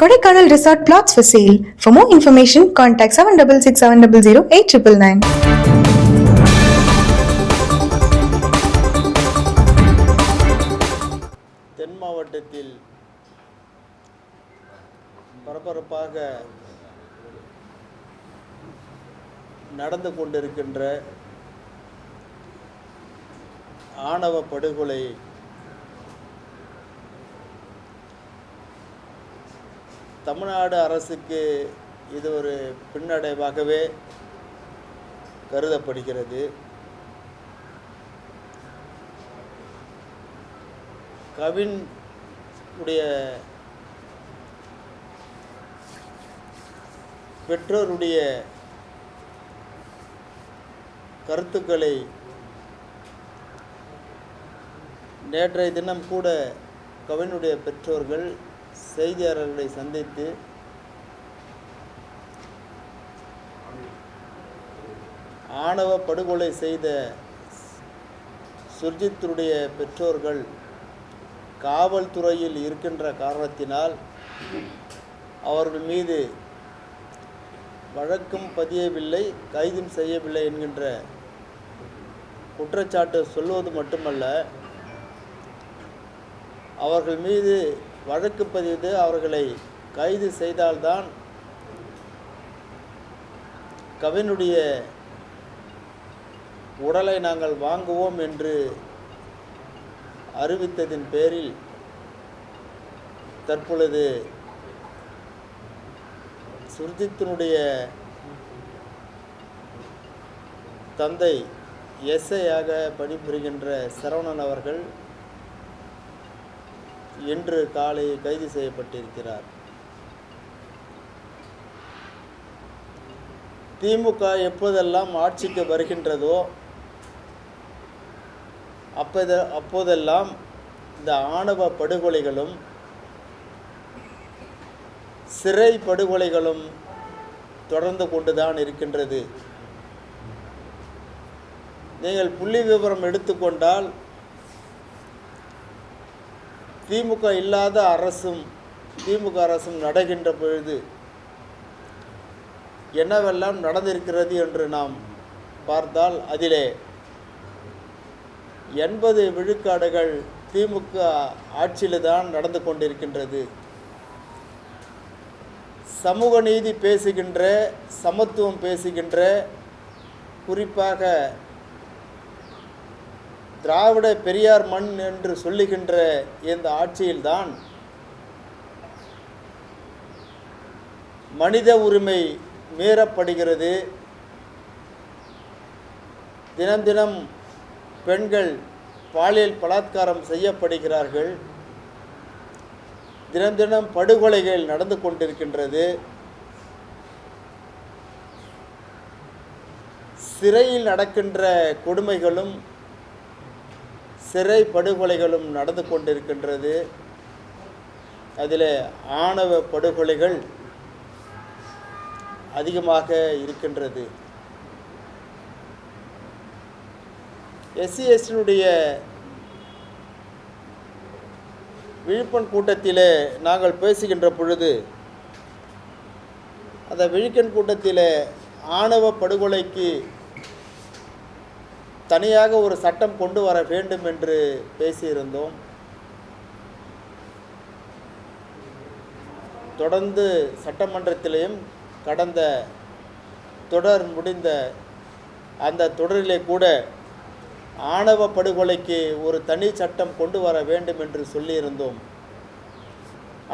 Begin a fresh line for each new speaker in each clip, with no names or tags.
Kodaikanal resort flats for sale for more information contact seven double six seven double zero eight triple nine
தென் மாவட்டத்தில் பரபரப்பாக நடந்து கொண்டிருக்கின்ற ஆணவ படுகொலை தமிழ்நாடு அரசுக்கு இது ஒரு பின்னடைவாகவே கருதப்படுகிறது. கவின் உடைய பெற்றோருடைய கருத்துக்களை நேற்றைய தினம் கூட கவினுடைய பெற்றோர்கள் செய்தியாளர்களை சந்தித்து ஆணவ படுகொலை செய்த சுர்ஜித்துடைய பெற்றோர்கள் காவல்துறையில் இருக்கின்ற காரணத்தினால் அவர்கள் மீது வழக்கும் பதியவில்லை கைதும் செய்யவில்லை என்கின்ற குற்றச்சாட்டு சொல்வது மட்டுமல்ல அவர்கள் மீது வழக்கு பதிவு அவர்களை கைது செய்தால்தான் கவினுடைய உடலை நாங்கள் வாங்குவோம் என்று அறிவித்ததின் பேரில் தற்பொழுது சுர்ஜித்தினுடைய தந்தை எஸ்ஐயாக பணிபுரிகின்ற சரவணன் அவர்கள் இன்று காலை கைது செய்யப்பட்டிருக்கிறார். திமுக எப்போதெல்லாம் ஆட்சிக்கு வருகின்றதோ அப்போது அப்போதெல்லாம் இந்த ஆணவ படுகொலைகளும் சிறை படுகொலைகளும் தொடர்ந்து கொண்டுதான் இருக்கின்றது. நீங்கள் புள்ளி விவரம் எடுத்துக்கொண்டால் திமுக இல்லாத அரசும் திமுக அரசும் நடக்கின்ற பொழுது என்னவெல்லாம் நடந்திருக்கிறது என்று நாம் பார்த்தால் அதிலே எண்பது விழுக்காடுகள் திமுக ஆட்சியில் தான் நடந்து கொண்டிருக்கின்றது. சமூக நீதி பேசுகின்ற சமத்துவம் பேசுகின்ற குறிப்பாக திராவிட பெரியார் மண் என்று சொல்லுகின்ற இந்த ஆட்சியில்தான் மனித உரிமை மீறப்படுகிறது. தினம் தினம் பெண்கள் பாலியல் பலாத்காரம் செய்யப்படுகிறார்கள். தினம் தினம் படுகொலைகள் நடந்து கொண்டிருக்கின்றது. சிறையில் நடக்கின்ற கொடுமைகளும் சிறை படுகொலைகளும் நடந்து கொண்டிருக்கின்றது. அதில் ஆணவ படுகொலைகள் அதிகமாக இருக்கின்றது. எஸ்சி எஸ்டினுடைய விழுப்பன் கூட்டத்தில் நாங்கள் பேசுகின்ற பொழுது அந்த விழுக்கன் கூட்டத்தில் ஆணவ படுகொலைக்கு தனியாக ஒரு சட்டம் கொண்டு வர வேண்டும் என்று பேசியிருந்தோம். தொடர்ந்து சட்டமன்றத்திலேயும் கடந்த தொடர் முடிந்த அந்த தொடரிலே கூட ஆணவ படுகொலைக்கு ஒரு தனி சட்டம் கொண்டு வர வேண்டும் என்று சொல்லியிருந்தோம்.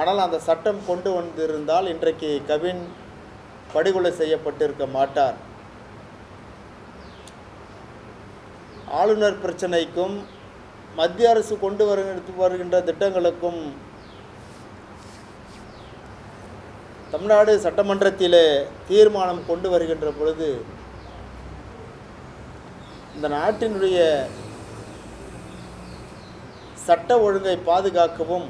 ஆனால் அந்த சட்டம் கொண்டு வந்திருந்தால் இன்றைக்கு கவின் படுகொலை செய்யப்பட்டிருக்க மாட்டார். ஆளுநர் பிரச்சனைக்கும் மத்திய அரசு கொண்டு வருகின்ற வருகின்ற திட்டங்களுக்கும் தமிழ்நாடு சட்டமன்றத்தில் தீர்மானம் கொண்டு வருகின்ற பொழுது இந்த நாட்டினுடைய சட்ட ஒழுங்கை பாதுகாக்கவும்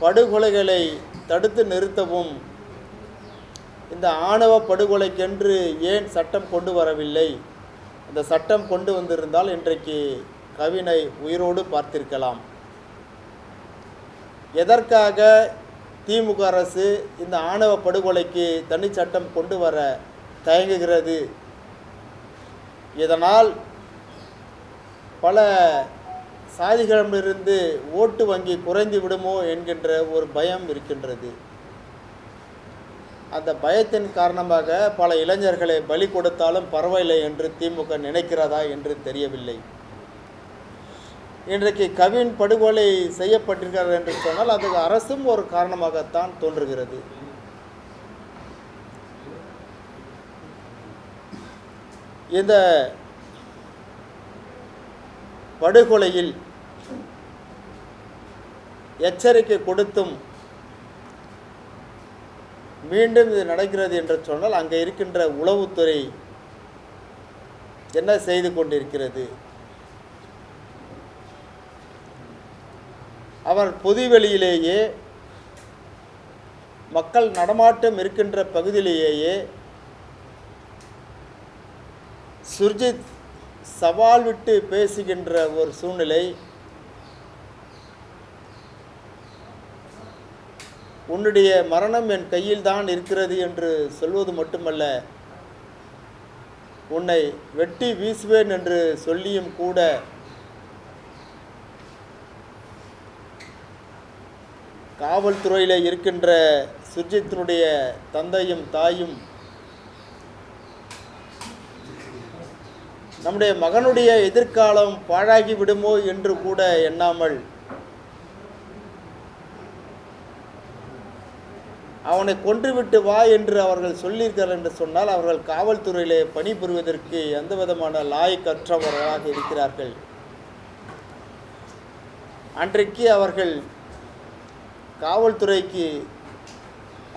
படுகொலைகளை தடுத்து நிறுத்தவும் இந்த ஆணவ படுகொலைக்கென்று ஏன் சட்டம் கொண்டு வரவில்லை? அந்த சட்டம் கொண்டு வந்திருந்தால் இன்றைக்கு கவினை உயிரோடு பார்த்திருக்கலாம். எதற்காக திமுக அரசு இந்த ஆணவ படுகொலைக்கு தனி சட்டம் கொண்டு வர தயங்குகிறது? இதனால் பல சாதிகளிடமிருந்து ஓட்டு வங்கி குறைந்து விடுமோ என்கின்ற ஒரு பயம் இருக்கின்றது. அந்த பயத்தின் காரணமாக பல இளைஞர்களை பலி கொடுத்தாலும் பரவாயில்லை என்று திமுக நினைக்கிறதா என்று தெரியவில்லை. இன்றைக்கு கவின் படுகொலை செய்யப்பட்டிருக்கிறார் என்று சொன்னால் அதுக்கு அரசும் ஒரு காரணமாகத்தான் தோன்றுகிறது. இந்த படுகொலையில் எச்சரிக்கை கொடுத்தும் மீண்டும் இது நடக்கிறது என்று சொன்னால் அங்கே இருக்கின்ற உளவுத்துறை என்ன செய்து கொண்டிருக்கிறது? அவர் பொதுவெளியிலேயே மக்கள் நடமாட்டம் இருக்கின்ற பகுதியிலேயே சுர்ஜித் சவால் விட்டு பேசுகின்ற ஒரு சூழ்நிலை உன்னுடைய மரணம் என் கையில் தான் இருக்கிறது என்று சொல்வது மட்டுமல்ல உன்னை வெட்டி வீசுவேன் என்று சொல்லியும் கூட காவல்துறையில் இருக்கின்ற சுர்ஜித்தினுடைய தந்தையும் தாயும் நம்முடைய மகனுடைய எதிர்காலம் பாழாகி விடுமோ என்று கூட எண்ணாமல் அவனை கொன்றுவிட்டு வா என்று அவர்கள் சொல்லியிருக்கிறார் என்று சொன்னால் அவர்கள் காவல்துறையிலே பணிபுரிவதற்கு எந்த விதமான லாயக்கற்றவர்களாக இருக்கிறார்கள்? அன்றைக்கு அவர்கள் காவல்துறைக்கு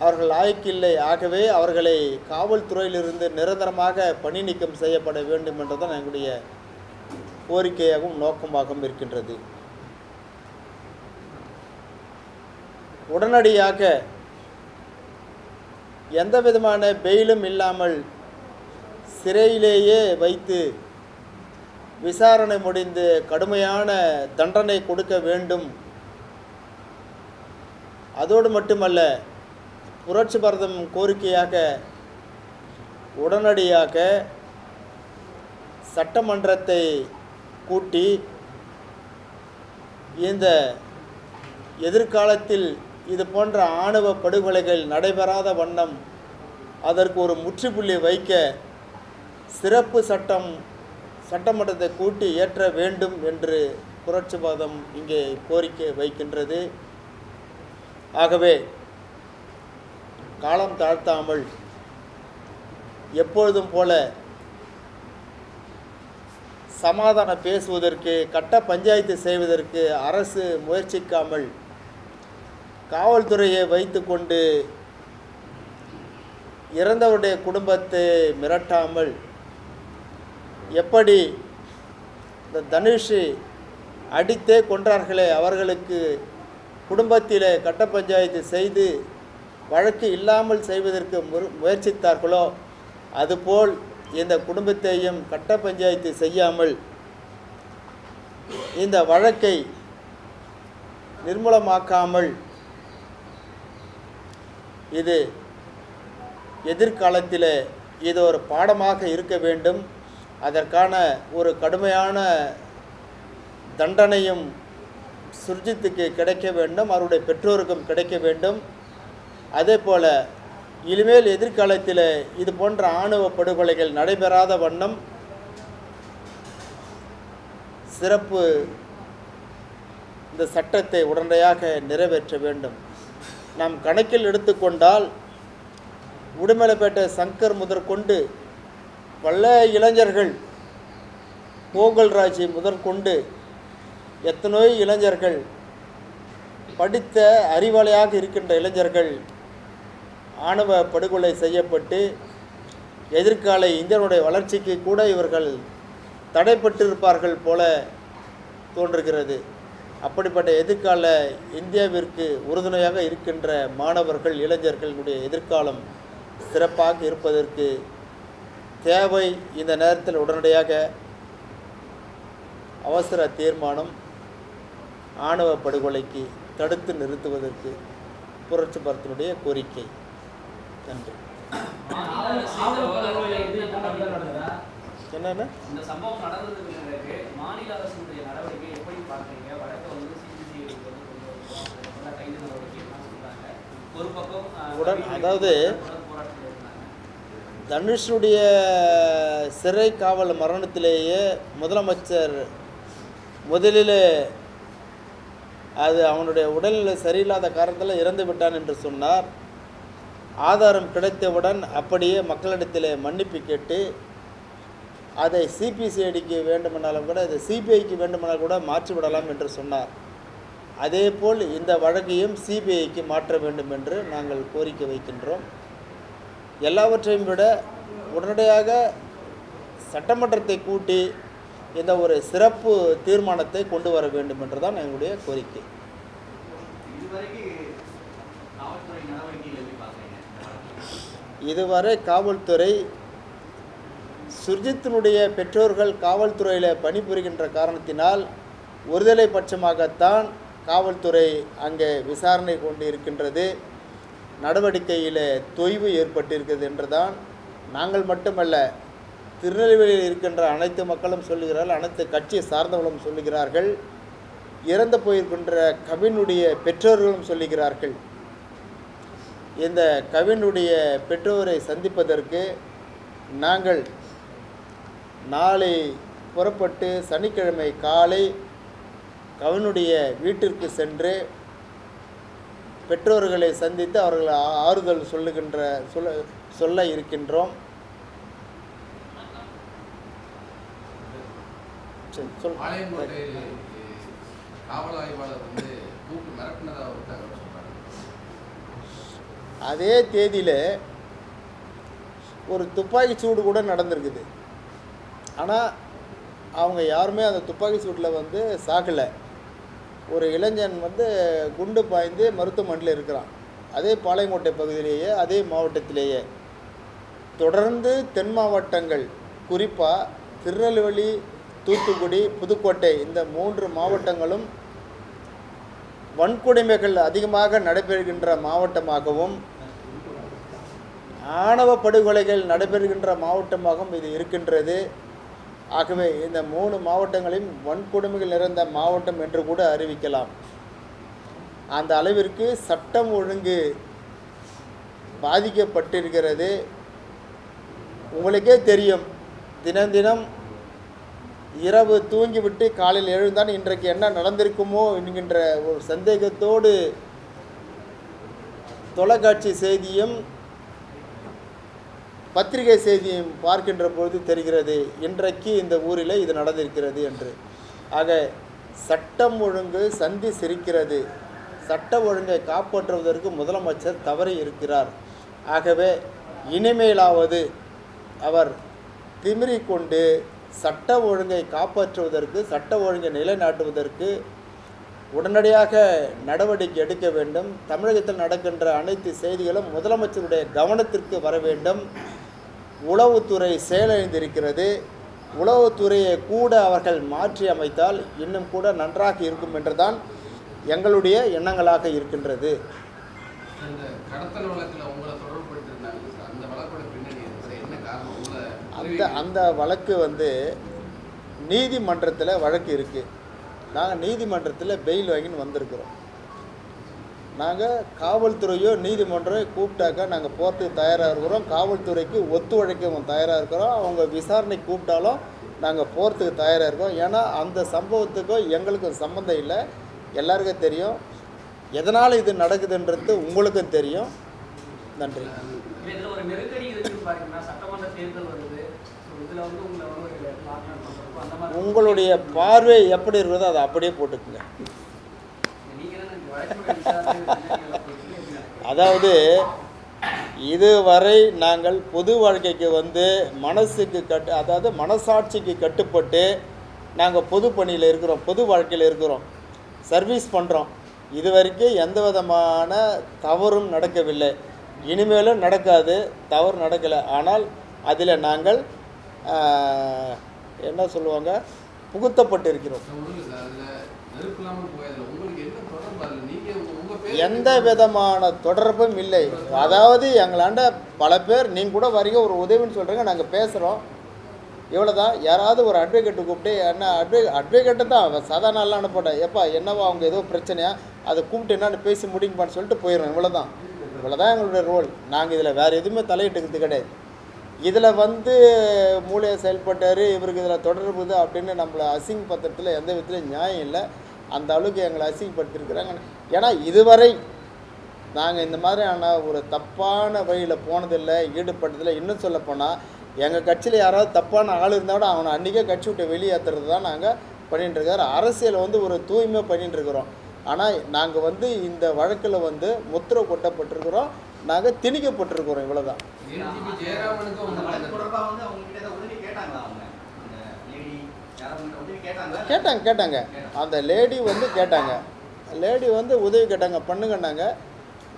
அவர்கள் லாயக்கில்லை ஆகவே அவர்களை காவல்துறையிலிருந்து நிரந்தரமாக பணி நீக்கம் செய்யப்பட வேண்டும் என்றுதான் எங்களுடைய கோரிக்கையாகவும் நோக்கமாகவும் இருக்கின்றது. உடனடியாக எந்த விதமான பெயிலும் இல்லாமல் சிறையிலேயே வைத்து விசாரணை முடிந்து கடுமையான தண்டனை கொடுக்க வேண்டும். அதோடு மட்டுமல்ல புரட்சி பாரதம் கோரிக்கையாக உடனடியாக சட்டமன்றத்தை கூட்டி இந்த எதிர்காலத்தில் இது போன்ற ஆணவ படுகொலைகள் நடைபெறாத வண்ணம் அதற்கு ஒரு முற்றுப்புள்ளி வைக்க சிறப்பு சட்டம் சட்டமன்றத்தை கூட்டி ஏற்ற வேண்டும் என்று புரட்சிவாதம் இங்கே கோரிக்கை வைக்கின்றது. ஆகவே காலம் தாழ்த்தாமல் எப்பொழுதும் போல சமாதானம் பேசுவதற்கு கட்ட பஞ்சாயத்து செய்வதற்கு அரசு முயற்சிக்காமல் காவல்துறையை வைத்து கொண்டு இறந்தவருடைய குடும்பத்தை மிரட்டாமல் எப்படி இந்த தனுஷ் அடித்தே கொன்றார்களே அவர்களுக்கு குடும்பத்தில் கட்ட பஞ்சாயத்து செய்து வழக்கு இல்லாமல் செய்வதற்கு முயற்சித்தார்களோ அதுபோல் இந்த குடும்பத்தையும் கட்ட பஞ்சாயத்து செய்யாமல் இந்த வழக்கை நிர்மூலமாக்காமல் இது எதிர்காலத்தில் இது ஒரு பாடமாக இருக்க வேண்டும். அதற்கான ஒரு கடுமையான தண்டனையும் சுர்ஜித்துக்கு கிடைக்க வேண்டும். அவருடைய பெற்றோருக்கும் கிடைக்க வேண்டும். அதே போல் இனிமேல் எதிர்காலத்தில் இது போன்ற ஆணவ படுகொலைகள் நடைபெறாத வண்ணம் சிறப்பு இந்த சட்டத்தை உடனடியாக நிறைவேற்ற வேண்டும். நாம் கணக்கில் எடுத்துக்கொண்டால் உடுமலைப்பேட்டை சங்கர் முதற்கொண்டு பல இளைஞர்கள் கோகல்ராஜ் முதற்கொண்டு எத்தனையோ இளைஞர்கள் படித்த அறிவாளியாக இருக்கின்ற இளைஞர்கள் ஆணவ படுகொலை செய்யப்பட்டு எதிர்கால இந்தியனுடைய வளர்ச்சிக்கு கூட இவர்கள் தடைப்பட்டிருப்பார்கள் போல தோன்றுகிறது. அப்படிப்பட்ட எதிர்கால இந்தியாவிற்கு உறுதுணையாக இருக்கின்ற மாணவர்கள் இளைஞர்களுடைய எதிர்காலம் சிறப்பாக இருப்பதற்கு தேவை. இந்த நேரத்தில் உடனடியாக அவசர தீர்மானம் ஆணவ படுகொலைக்கு தடுத்து நிறுத்துவதற்கு புரட்சி பரத்தினுடைய கோரிக்கை. நன்றி. என்னென்ன
இந்த சம்பவம் நடந்ததுக்கு பிறகு மாநில அரசுடைய நடவடிக்கை எப்படி பார்க்குறீங்க வழக்கை வந்து சிபிசிஐடி வந்து கொண்டு வருவோம் கைது நடவடிக்கை எல்லாம் சொல்றாங்க ஒரு பக்கம் அஹ்,
உடன் அதாவது தனுஷுடைய சிறை காவல் மரணத்திலேயே முதலமைச்சர் முதலில் அது அவனுடைய உடல்நிலை சரியில்லாத காரணத்தில் இறந்து விட்டான் என்று சொன்னார். ஆதாரம் கிடைத்தவுடன் அப்படியே மக்களிடத்தில் மன்னிப்பு கேட்டு அதை சிபிசிஐடிக்கு வேண்டுமானாலும் கூட அதை சிபிஐக்கு வேண்டுமானால் கூட மாற்றிவிடலாம் என்று சொன்னார். அதேபோல் இந்த வழக்கையும் சிபிஐக்கு மாற்ற வேண்டும் என்று நாங்கள் கோரிக்கை வைக்கின்றோம். எல்லாவற்றையும் விட உடனடியாக சட்டமன்றத்தை கூட்டி இந்த ஒரு சிறப்பு தீர்மானத்தை கொண்டு வர வேண்டும் என்று தான் எங்களுடைய கோரிக்கை. இதுவரை காவல்துறை சுர்ஜித்தினுடைய பெற்றோர்கள் காவல்துறையில் பணிபுரிகின்ற காரணத்தினால் ஒருதலை பட்சமாகத்தான் காவல்துறை அங்கே விசாரணை கொண்டு இருக்கின்றது நடவடிக்கையில் தொய்வு ஏற்பட்டிருக்கிறது என்றுதான் நாங்கள் மட்டுமல்ல திருநெல்வேலியில் இருக்கின்ற அனைத்து மக்களும் சொல்லுகிறார்கள் அனைத்து கட்சி சார்ந்தவர்களும் சொல்லுகிறார்கள். இறந்து போயிருக்கின்ற கவினுடைய பெற்றோர்களும் சொல்லுகிறார்கள். இந்த கவினுடைய பெற்றோரை சந்திப்பதற்கு நாங்கள் நாளை புறப்பட்டு சனிக்கிழமை காலை கவினுடைய வீட்டிற்கு சென்று பெற்றோர்களை சந்தித்து அவர்கள் ஆறுதல் சொல்லுகின்ற சொல்ல சொல்ல இருக்கின்றோம். சொல். அதே தேதியில் ஒரு துப்பாக்கி சூடு கூட நடந்திருக்குது. ஆனால் அவங்க யாருமே அந்த துப்பாக்கி சூட்டில் வந்து சாகலை. ஒரு இளைஞன் வந்து குண்டு பாய்ந்து மருத்துவமனையில் இருக்கிறான். அதே பாளையங்கோட்டை பகுதியிலேயே அதே மாவட்டத்திலேயே. தொடர்ந்து தென் மாவட்டங்கள் குறிப்பாக திருநெல்வேலி தூத்துக்குடி புதுக்கோட்டை இந்த மூன்று மாவட்டங்களும் வன்கொடுமைகள் அதிகமாக நடைபெறுகின்ற மாவட்டமாகவும் ஆணவ படுகொலைகள் நடைபெறுகின்ற மாவட்டமாகவும் இது இருக்கின்றது. ஆகவே இந்த மூணு மாவட்டங்களையும் வன்கொடுமைகள் நிறைந்த மாவட்டம் என்று கூட அறிவிக்கலாம். அந்த அளவிற்கு சட்டம் ஒழுங்கு பாதிக்கப்பட்டிருக்கிறது. உங்களுக்கே தெரியும் தினம் தினம் இரவு தூங்கிவிட்டு காலையில் எழுந்தான் இன்றைக்கு என்ன நடந்திருக்குமோ என்கின்ற ஒரு சந்தேகத்தோடு தொலைக்காட்சி செய்தியும் பத்திரிகை செய்தியும் பார்க்கின்ற பொழுது தெரிகிறது இன்றைக்கு இந்த ஊரில் இது நடந்திருக்கிறது என்று. ஆக சட்டம் ஒழுங்கு சந்தி சிரிக்கிறது. சட்ட ஒழுங்கை காப்பாற்றுவதற்கு முதலமைச்சர் தவறி இருக்கிறார். ஆகவே இனிமேலாவது அவர் திமிரி கொண்டு சட்ட ஒழுங்கை காப்பாற்றுவதற்கு சட்ட ஒழுங்கை நிலைநாட்டுவதற்கு உடனடியாக நடவடிக்கை எடுக்க வேண்டும். தமிழகத்தில் நடக்கின்ற அனைத்து செய்திகளும் முதலமைச்சருடைய கவனத்திற்கு வர வேண்டும். உளவுத்துறை செயலிழந்திருக்கிறது உளவுத்துறையை கூட அவர்கள் மாற்றி அமைத்தால் இன்னும் கூட நன்றாக இருக்கும் என்றுதான் எங்களுடைய எண்ணங்களாக இருக்கின்றது.
அந்த
அந்த வழக்கு வந்து நீதிமன்றத்தில் வழக்கு இருக்குது நாங்கள் நீதிமன்றத்தில் பெயில் வாங்கின்னு வந்திருக்கிறோம். நாங்கள் காவல்துறையோ நீதிமன்றம் கூப்பிட்டாக்கா நாங்கள் போகிறதுக்கு தயாராக இருக்கிறோம். காவல்துறைக்கு ஒத்துழைக்கவும் தயாராக இருக்கிறோம். அவங்க விசாரணை கூப்பிட்டாலும் நாங்கள் போகிறதுக்கு தயாராக இருக்கோம். ஏன்னா அந்த சம்பவத்துக்கும் எங்களுக்கும் சம்மந்தம் இல்லை. எல்லாருக்கும் தெரியும். எதனால் இது நடக்குதுன்றது உங்களுக்கும் தெரியும். நன்றி. உங்களுடைய பார்வை எப்படி இருக்குதோ அதை அப்படியே போட்டுக்குங்க
நீங்க தான் இந்த வழக்கு விசாரணை பின்னணியெல்லாம் போயிட்டு எப்படி நடக்குது?
அதாவது இதுவரை நாங்கள் பொது வாழ்க்கைக்கு வந்து மனசுக்கு கட்டு அதாவது மனசாட்சிக்கு கட்டுப்பட்டு நாங்கள் பொது பணியில் இருக்கிறோம் பொது வாழ்க்கையில் இருக்கிறோம் சர்வீஸ் பண்ணுறோம் இது வரைக்கும் எந்த விதமான தவறும் நடக்கவில்லை. இனிமேலும் நடக்காது தவறு நடக்கலை. ஆனால் அதில் நாங்கள் என்ன சொல்லுவாங்க புகுத்தப்பட்டு
இருக்கிறோம் ஒண்ணும் இல்லை சார் அதில் நெருப்பு இல்லாமல் போயதில்லை உங்களுக்கு என்ன தொடர்பு அதில் நீங்கள்
எந்த விதமான தொடர்பும் இல்லை. அதாவது எங்களாண்ட பல பேர் நீங்கள் கூட வரீங்க ஒரு உதவின்னு சொல்கிறீங்க நாங்கள் பேசுகிறோம் இவ்வளோ தான் யாராவது ஒரு அட்வொகேட்டு கூப்பிட்டு என்ன அட்வொ அட்வொகேட்டு தான் அவன் சாதாரண நல்லா அனுப்பட்டேன் எப்பா என்னவா அவங்க ஏதோ பிரச்சனையா? அதை கூப்பிட்டு என்னன்னு பேசி முடிங்கப்பான்னு சொல்லிட்டு போயிடும் இவ்வளோ தான் இவ்வளோ தான் எங்களுடைய ரோல் நாங்கள் இதில் வேறு எதுவுமே தலையிட்டுக்கிறது கிடையாது. இதில் வந்து மூளையை செயல்பட்டார் இவருக்கு இதில் தொடர்பு இது அப்படின்னு நம்மளை அசிங்கப்படுத்துறதுல எந்த விதத்துலையும் நியாயம் இல்லை. அந்த அளவுக்கு எங்களை அசிங்கப்படுத்திருக்கிறாங்க ஏன்னா இதுவரை நாங்கள் இந்த மாதிரியான ஒரு தப்பான வழியில் போனதில்லை ஈடுபட்டதில்லை. இன்னும் சொல்லப்போனால் எங்கள் கட்சியில் யாராவது தப்பான ஆள் இருந்தால் கூட அவனை அன்றைக்கே கட்சி விட்டு வெளியேற்றுறது தான் நாங்கள் பண்ணிட்டுருக்காரு அரசியல் வந்து ஒரு தூய்மை பண்ணிட்டுருக்குறோம் ஆனால் நாங்கள் வந்து இந்த வழக்கில் வந்து முத்திரை கொட்டப்பட்டிருக்கிறோம். நாங்கள் திணிக்கப்பட்டிருக்கிறோம் இவ்வளோதான் கேட்டாங்க கேட்டாங்க. அந்த லேடி வந்து கேட்டாங்க. லேடி வந்து உதவி கேட்டாங்க பண்ணுங்கன்னாங்க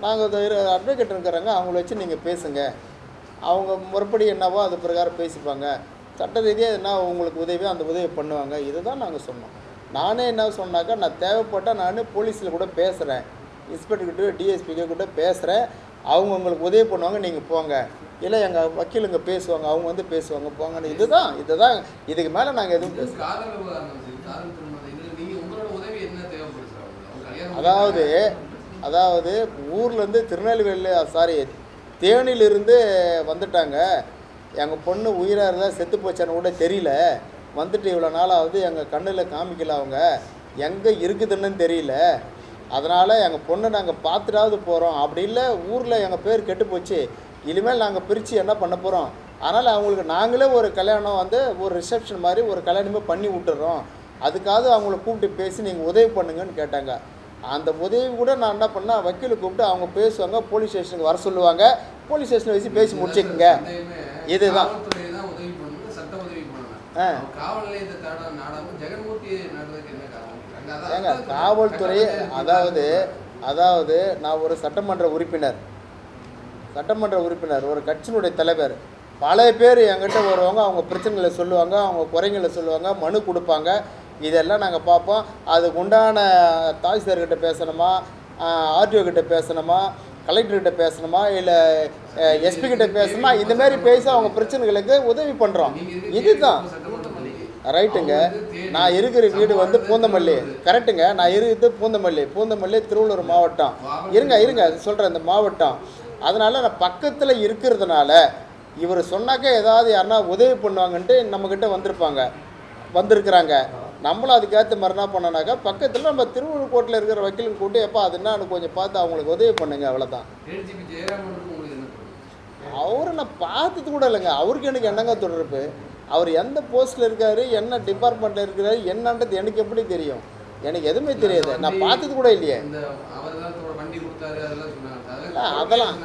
நாங்கள் அட்வொகேட் இருக்கிறாங்க அவங்கள வச்சு நீங்கள் பேசுங்க. அவங்க முறைப்படி என்னவோ அது பிரகாரம் பேசிப்பாங்க. சட்ட ரீதியாக என்ன உங்களுக்கு உதவியோ அந்த உதவி பண்ணுவாங்க. இதுதான் நாங்கள் சொன்னோம். நானே என்ன சொன்னாக்கா நான் தேவைப்பட்டால் நான் போலீஸில் கூட பேசுகிறேன் இன்ஸ்பெக்டர்கிட்ட டிஎஸ்பிக்கு கூட பேசுகிறேன் அவங்க உங்களுக்கு உதவி பண்ணுவாங்க நீங்கள் போங்க. இல்லை எங்கள் வக்கீலுங்க பேசுவாங்க அவங்க வந்து பேசுவாங்க போங்கன்னு இதுதான் இதுதான் இதுக்கு மேலே நாங்கள் எதுவும் பேச
இது காதல் விவகாரம் சரி காதல் திருமணம் இதுல நீங்க உங்களோட உதவி என்ன தேவைப்படுது சார்? அவங்களுக்கு? அவங்க கல்யாணம்
அதாவது அதாவது ஊர்லேருந்து திருநெல்வேலி சாரி தேனியிலிருந்து வந்துட்டாங்க. எங்கள் பொண்ணு உயிராக இருந்தால் செத்து போச்சான்னு கூட தெரியல. வந்துட்டு இவ்வளோ நாளாவது எங்கள் கண்ணில் காமிக்கல அவங்க. எங்கே இருக்குதுன்னு தெரியல. அதனால் எங்கள் பொண்ணை நாங்கள் பார்த்துட்டாவது போகிறோம் அப்படி இல்லை ஊரில் எங்கள் பேர் கெட்டு போச்சு. இனிமேல் நாங்கள் பிரித்து என்ன பண்ண போகிறோம் அதனால் அவங்களுக்கு நாங்களே ஒரு கல்யாணம் வந்து ஒரு ரிசப்ஷன் மாதிரி ஒரு கல்யாணமே பண்ணி விட்டுறோம். அதுக்காவது அவங்கள கூப்பிட்டு பேசி நீங்கள் உதவி பண்ணுங்கன்னு கேட்டாங்க. அந்த உதவி கூட நான் என்ன பண்ணேன் வக்கீலை கூப்பிட்டு அவங்க பேசுவாங்க போலீஸ் ஸ்டேஷனுக்கு வர சொல்லுவாங்க. போலீஸ் ஸ்டேஷனில் வச்சு பேசி முடிச்சுக்குங்க. இதுதான். ஏங்க காவல்துறை அதாவது அதாவது நான் ஒரு சட்டமன்ற உறுப்பினர். சட்டமன்ற உறுப்பினர் ஒரு கட்சியினுடைய தலைவர். பல பேர் என்கிட்ட வருவாங்க அவங்க பிரச்சனைகளை சொல்லுவாங்க அவங்க குறைங்களை சொல்லுவாங்க மனு கொடுப்பாங்க. இதெல்லாம் நாங்கள் பார்ப்போம். அதுக்கு உண்டான தாசில்தார்கிட்ட பேசணுமா? ஆர்டிஓ கிட்ட பேசணுமா? கலெக்டர்கிட்ட பேசணுமா? இல்லை எஸ்பி கிட்ட பேசணுமா? இந்த மாதிரி பேசி அவங்க பிரச்சனைகளுக்கு உதவி பண்ணுறோம் இதுதான். ரைட்டுங்க. நான் இருக்கிற வீடு வந்து பூந்தமல்லி. கரெக்டுங்க நான் இருக்கிறது பூந்தமல்லி. பூந்தமல்லி திருவள்ளூர் மாவட்டம். இருங்க இருங்க. சொல்கிறேன் இந்த மாவட்டம். அதனால் நான் பக்கத்தில் இருக்கிறதுனால இவர் சொன்னாக்க ஏதாவது யாருன்னா உதவி பண்ணுவாங்கன்ட்டு நம்மக்கிட்ட வந்திருப்பாங்க. வந்திருக்கிறாங்க. நம்மளும் அதுக்கேற்ற மாதிரி என்ன பண்ணனாக்கா பக்கத்தில் நம்ம திருவள்ளூர் கோட்டில் இருக்கிற வக்கீலுக்கு கூட்டி எப்போ அது என்னன்னு கொஞ்சம் பார்த்து அவங்களுக்கு உதவி பண்ணுங்க அவ்வளோதான்? அவரை நான் பார்த்தது கூட இல்லைங்க. அவருக்கு எனக்கு என்னங்க தொடர்பு? அவர் எந்த போஸ்ட்டில் இருக்காரு? என்ன டிபார்ட்மெண்ட்டில் இருக்கிறாரு? என்னன்றது எனக்கு எப்படி தெரியும்? எனக்கு எதுவுமே தெரியாது. நான் பார்த்தது கூட இல்லையே.
அதெல்லாம்
அதெல்லாம்.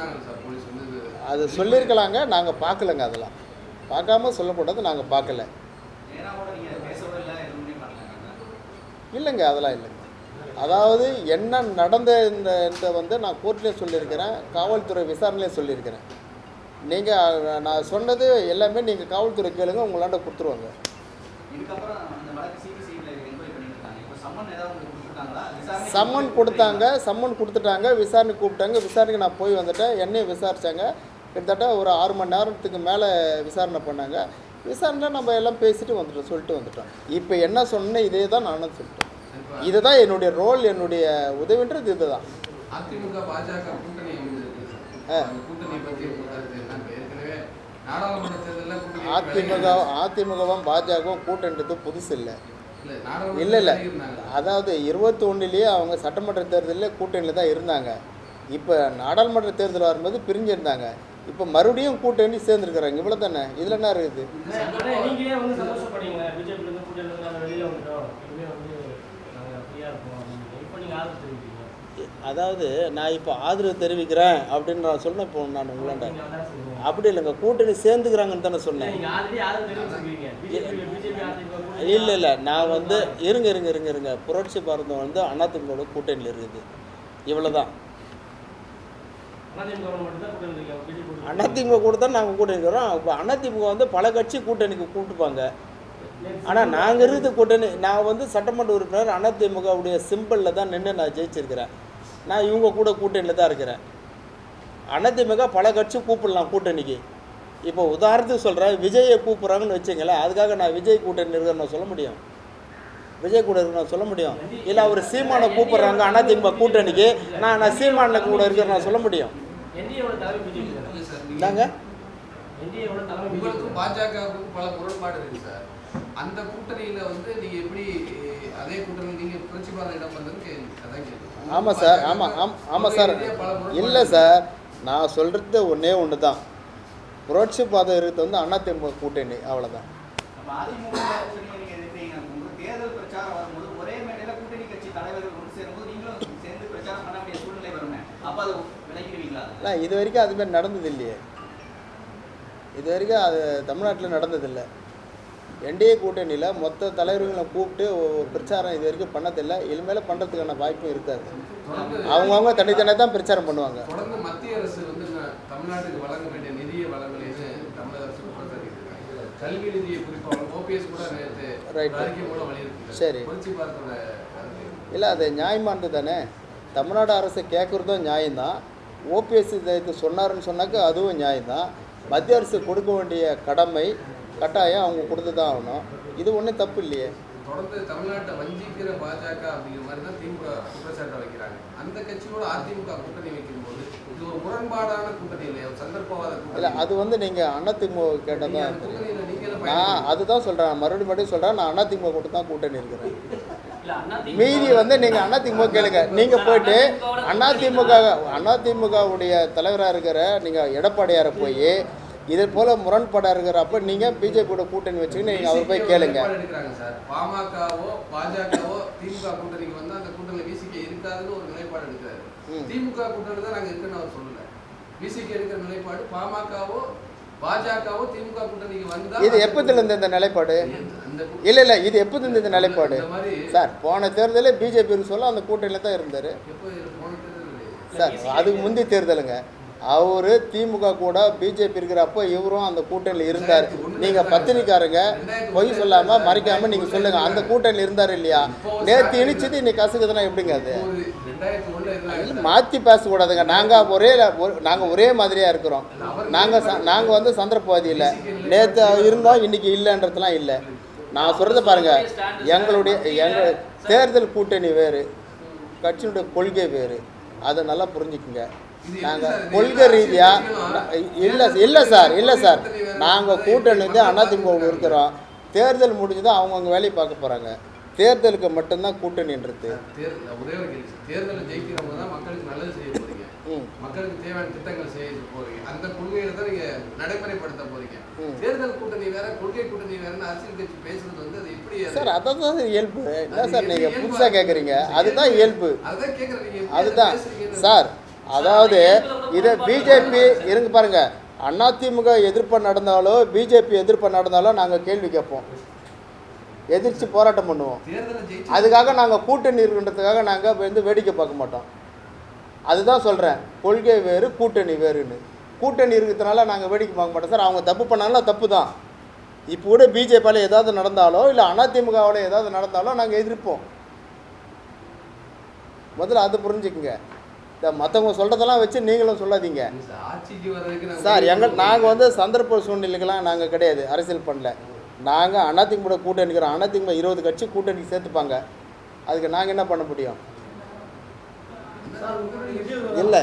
அது சொல்லியிருக்கலாங்க நாங்கள் பார்க்கலங்க அதெல்லாம். பார்க்காம சொல்லக்கூடாது நாங்கள் பார்க்கல. இல்லைங்க அதெல்லாம் இல்லைங்க. அதாவது என்ன நடந்த இந்த இந்த வந்து நான் கோர்ட்லேயே சொல்லியிருக்கிறேன் காவல்துறை விசாரணையிலே சொல்லியிருக்கிறேன். நீங்கள் நான் சொன்னது எல்லாமே நீங்கள் காவல்துறை கேளுங்க உங்களாண்ட கொடுத்துருவாங்க.
இதுக்கப்புறம் அந்த வழக்கு சிபிசிஐல என்கொயரி பண்ணிட்டு இருக்காங்க இப்போ சம்மன் ஏதாவது உங்களுக்கு கொடுத்துருக்காங்களா விசாரணை
சம்மன் கொடுத்தாங்க சம்மன் கொடுத்துட்டாங்க விசாரணை கூப்பிட்டாங்க. விசாரணைக்கு நான் போய் வந்துட்டேன். என்னையும் விசாரித்தாங்க கிட்டத்தட்ட ஒரு ஆறு மணி நேரத்துக்கு மேலே விசாரணை பண்ணாங்க. விசாரணை நம்ம எல்லாம் பேசிட்டு வந்துட்டோம் சொல்லிட்டு வந்துட்டோம். இப்போ என்ன சொன்னேன் இதே தான் நானும் சொல்லிட்டேன். இதுதான் என்னுடைய ரோல் என்னுடைய உதவின்றது இதுதான்.
அதிமுக பாஜக கூட்டணி கூட்டணி
அதிமுக அதிமுகவும் பாஜகவும் கூட்டன்றது புதுசு இல்லை.
இல்ல
இல்லை அதாவது இருபத்தி ஒன்றுலேயே அவங்க சட்டமன்ற தேர்தலில் கூட்டணியில் தான் இருந்தாங்க. இப்போ நாடாளுமன்ற தேர்தல் வரும்போது பிரிஞ்சிருந்தாங்க. இப்போ மறுபடியும் கூட்டணி சேர்ந்துருக்குறாங்க. இவ்வளோ தானே? இதில் என்ன இருக்குது? அதாவது நான் இப்போ ஆதரவு தெரிவிக்கிறேன் அப்படின்னு நான் சொன்னேன் இப்போ நான் உங்களாண்ட அப்படி இல்லைங்க கூட்டணி சேர்ந்துக்கிறாங்கன்னு தானே சொன்னேன். இல்லை இல்லை நான் வந்து இருங்க இருங்க இருங்க இருங்க. புரட்சி பாரதம் வந்து அதிமுக கூட்டணியில் இருக்குது. இவ்வளோ தான்
அதிமுக கூட்டணி
கூட தான் நாங்கள் கூட இருக்கிறோம். இப்போ அதிமுக வந்து பல கட்சி கூட்டணிக்கு கூப்பிட்டுப்பாங்க ஆனால் நாங்கள் இருக்கிற கூட்டணி நான் வந்து சட்டமன்ற உறுப்பினர் அதிமுகவுடைய சிம்பிளில் தான் நின்று நான் ஜெயிச்சிருக்கிறேன். நான் இவங்க கூட கூட்டணியில் தான் இருக்கிறேன். அதிமுக பல கட்சி கூப்பிடலாம் கூட்டணிக்கு. இப்போ உதாரணத்துக்கு சொல்கிறேன் விஜயை கூப்பிட்றாங்கன்னு வச்சுங்களேன் அதுக்காக நான் விஜய் கூட்டணி இருக்கிறேன்னு சொல்ல முடியும். விஜய் கூட இருக்கிற நான் சொல்ல முடியும். இல்லை அவர் சீமானை கூப்பிட்றாங்க அதிமுக கூட்டணிக்கு நான் நான் சீமானில் கூட இருக்கிறேன் நான் சொல்ல முடியும்.
தானே
இல்ல சார் பல முரண்பாடு இருக்கு அந்த கூட்டணியில வந்து எப்படி அதே கூட்டணி இடம் அதான் கேள்வி.
ஆமாம் சார். ஆமாம் ஆம் ஆமாம் சார். இல்லை சார். நான் சொல்கிறது ஒன்றே ஒன்று தான் புரட்சி பாதை இருக்கிறது வந்து கூட்டணி அவ்வளோதான்
ஒரே மேடையில கூட்டணி விலகிடுவீங்களா?
இல்லை இது வரைக்கும் அதுமாரி நடந்தது இல்லையே. இது வரைக்கும் அது தமிழ்நாட்டில் நடந்ததில்லை என்டிஏ கூட்டணியில் மொத்த தலைவர்களை கூப்பிட்டு ஒரு பிரச்சாரம் இது வரைக்கும் பண்ணதில்லை. இனிமேல் பண்ணுறதுக்கான வாய்ப்பும் இருக்காது. அவங்கவுங்க தனித்தனியாக தான் பிரச்சாரம் பண்ணுவாங்க.
தொடர்ந்து மத்திய அரசு வந்து தமிழ்நாட்டுக்கு வழங்க வேண்டிய நிதியை வழங்கலைன்னு தமிழக அரசு குற்றச்சாட்டு கல்வி நிதியை குறிப்பாக ஓபிஎஸ் கூட நேற்று
Right.
அறிக்கை மூலம் வலியுறுத்தி
சரி. இல்லை அது நியாயமானது தானே? தமிழ்நாடு அரசு கேட்குறதும் நியாயம்தான். ஓபிஎஸ் இது சொன்னாருன்னு சொன்னாக்க அதுவும் நியாயம்தான். மத்திய அரசு கொடுக்க வேண்டிய கடமை கட்டாயம் அவங்க கொடுத்து தான் ஆகணும். இது ஒன்றும் தப்பு இல்லையே.
தொடர்ந்து தமிழ்நாட்டை வஞ்சிக்கிற பாஜக அப்படிங்கிற மாதிரி தான் திமுக குற்றச்சாட்டை வைக்கிறாங்க. அந்த கட்சியோட அதிமுக கூட்டணி வைக்கும்போது இது ஒரு முரண்பாடான கூட்டணி இல்லையா? சந்தர்ப்பவாத
இல்லை அது வந்து நீங்கள் அதிமுக
நீங்க
கேட்டதான் நான். அதுதான் சொல்கிறேன் மறுபடியும் மறுபடியும் சொல்கிறேன் நான் அதிமுக கூட தான் கூட்டணி இருக்கிறேன். மீதி வந்து நீங்கள் அதிமுக கேளுங்க. நீங்கள் போயிட்டு அதிமுக அதிமுகவுடைய தலைவராக இருக்கிற நீங்கள் எடப்பாடியாரை போய் இதே போல் முரண்பாடாக இருக்கிறப்ப நீங்கள் பிஜேபியோட கூட்டணி வச்சுக்கின்னு நீங்கள் அவர் போய் கேளுங்க.
பாமகவோ பாஜகவோ திமுக கூட்டணிக்கு வந்து அந்த கூட்டணியில் விசிக இருக்காதுன்னு ஒரு நிலைப்பாடு எடுக்கிறாரு. திமுக கூட்டணி தான் நாங்க இருக்குன்னு அவர் சொல்லல. விசிக எடுக்கிற நிலைப்பாடு பாமகவோ பாஜகவோ திமுக கூட்டணிக்கு வந்தா
இது எப்போதுலேருந்து இந்த நிலைப்பாடு? இல்லை இல்லை இது எப்போதுலேருந்து இந்த நிலைப்பாடு? சார் போன தேர்தலில் பிஜேபி சொல்ல அந்த கூட்டணியில் தான் இருந்தார். சார் அதுக்கு முந்தி தேர்தலுங்க. அவர் திமுக கூட பிஜேபி இருக்கிறப்போ இவரும் அந்த கூட்டணியில் இருந்தார். நீங்கள் பத்திரிக்காரங்க பொய் சொல்லாமல் மறைக்காமல் நீங்கள் சொல்லுங்கள் அந்த கூட்டணியில் இருந்தார் இல்லையா? நேற்று இனிச்சது இன்னைக்கு கசுக்குதுன்னா எப்படிங்க அது? மாற்றி பேசக்கூடாதுங்க. நாங்கள் ஒரே நாங்கள் ஒரே மாதிரியாக இருக்கிறோம். நாங்கள் நாங்கள் வந்து சந்தர்ப்பவாதி இல்லை நேற்று இருந்தோம் இன்றைக்கி இல்லைன்றதுலாம் இல்லை. நான் சொல்கிறத பாருங்கள் எங்களுடைய எங்கள் தேர்தல் கூட்டணி வேறு. கட்சியினுடைய கொள்கை வேறு. அதை நல்லா புரிஞ்சுக்குங்க. நாங்கள் கொள்கை ரீதியாக இல்லை இல்லை சார் இல்லை சார். நாங்கள் கூட்டணி வந்து அதிமுக இருக்கிறோம். தேர்தல் முடிஞ்சதும் அவங்கவுங்க வேலையை பார்க்க போகிறாங்க தேர்தலுக்கு மட்டும்தான் கூட்டணின்றது.
ஒரே ஒரு கேள்வி சார். தேர்தலில் ஜெயிக்கிறவங்க தான் மக்களுக்கு நல்லது செய்ய போறீங்க.
ம்.
மக்களுக்கு தேவையான திட்டங்கள் செய்ய போறீங்க. அந்த கொள்கையில தான் நீங்க நடைமுறைப்படுத்த போறீங்க.
ம்.
தேர்தல் கூட்டணி வேற கொள்கை கூட்டணி வேறன்னு அரசியல் கட்சி பேசுறது வந்து அது எப்படி அது-
சார் அதான் சார் இயல்பு. என்ன சார் நீங்கள் புதுசாக கேட்குறீங்க அதுதான் இயல்பு. அதுதான். சார் அதாவது இதை பிஜேபி இருங்க பாருங்க. அதிமுக எதிர்ப்பு நடந்தாலோ பிஜேபி எதிர்ப்பு நடந்தாலோ நாங்கள் கேள்வி கேட்போம். எதிர்த்து போராட்டம் பண்ணுவோம். அதுக்காக நாங்கள் கூட்டணி இருக்குன்றதுக்காக நாங்கள் வந்து வேடிக்கை பார்க்க மாட்டோம். அதுதான் சொல்கிறேன் கொள்கை வேறு கூட்டணி வேறுன்னு. கூட்டணி இருக்கிறதுனால நாங்கள் வேடிக்கை பார்க்க மாட்டோம். சார் அவங்க தப்பு பண்ணாலும் தப்பு தான். இப்போ கூட பிஜேபியில் ஏதாவது நடந்தாலோ இல்லை அதிமுகவில் ஏதாவது நடந்தாலோ நாங்கள் எதிர்ப்போம். முதல்ல அது புரிஞ்சுக்குங்க. இந்த மற்றவங்க சொல்கிறதெல்லாம் வச்சு நீங்களும் சொல்லாதீங்க.
சார்,
எங்கள் நாங்கள் வந்து சந்தர்ப்ப சூழ்நிலைக்கெல்லாம் நாங்கள் கிடையாது அரசியல் பண்ணல. நாங்கள் அதிமுக கூட்டணிக்கிறோம் அதிமுக இருபது கட்சி கூட்டணிக்கு சேர்த்துப்பாங்க. அதுக்கு நாங்கள் என்ன பண்ண முடியும்?
கூட்டணி?
இல்லை?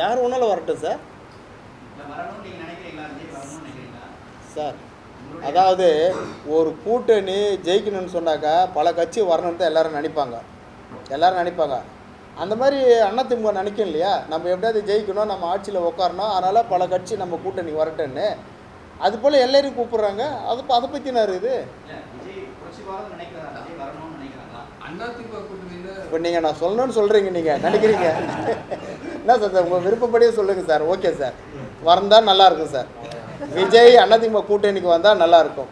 யார் ஒன்றாலும் வரட்டும் சார்? சார் அதாவது ஒரு கூட்டணி ஜெயிக்கணும்னு சொன்னாக்கா பல கட்சி வரணும்னு தான் எல்லாரும் நினைப்பாங்க. எல்லாரும் நினைப்பாங்க. அந்த மாதிரி அதிமுக நினைக்கும் இல்லையா? நம்ம எப்படியாவது ஜெயிக்கணும் நம்ம ஆட்சியில் உட்காரணும் அதனால் பல கட்சி நம்ம கூட்டணி வரட்டுன்னு அது போல் எல்லாரையும் கூப்பிட்றாங்க. அது அதை பற்றினா இருக்குது
இல்ல விஜய் புரட்சி பாரதம் நினைக்கிறாரா? விஜய் வரணும்னு நினைக்கிறாங்களா
அதிமுக கூட்டணியில
இப்போ நீங்கள் நான் சொல்லணும்னு சொல்கிறீங்க நீங்கள் நினைக்கிறீங்க? என்ன சார் சார் உங்கள் விருப்பப்படியே சொல்லுங்கள் சார். Okay sir. வந்தால் நல்லா இருக்கும் சார். விஜய் அதிமுக கூட்டணிக்கு வந்தால் நல்லா இருக்கும்.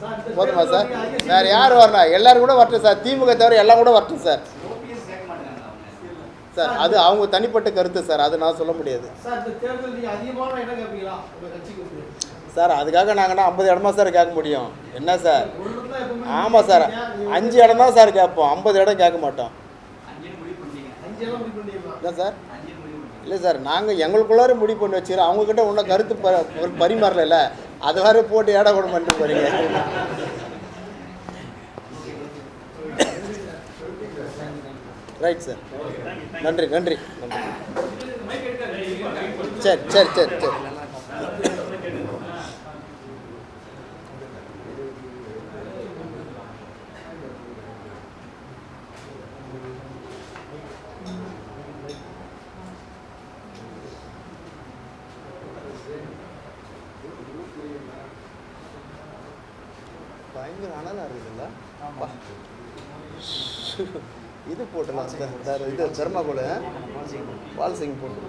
சார், இந்த
போதுமா சார்? வேறு யார் வரணும்? எல்லாரும் கூட வரட்டும் சார். திமுக தவிர எல்லாம் கூட வரட்டும் சார். சார் அது அவங்க தனிப்பட்ட கருத்து சார் அது நான் சொல்ல முடியாது.
சார்
அதுக்காக நாங்கள் ஐம்பது இடமா சார் கேட்க முடியும். என்ன சார்? ஆமாம் சார் அஞ்சு இடம் தான் சார் கேட்போம். ஐம்பது இடம் கேட்க மாட்டோம். என்ன சார்? இல்லை சார் நாங்கள் எங்களுக்குள்ளார முடிவு பண்ணி வச்சுக்கிறோம். அவங்கக்கிட்ட ஒன்றும் கருத்து ப பரிமாறல அது வேறு போட்டு இடம் கூட பண்ணிட்டு போகிறீங்க ரைட் சார் நன்றி நன்றி நன்றி. சரி சரி சரி சரி. இந்த சர்மா கூட பால் சிங் போட்டு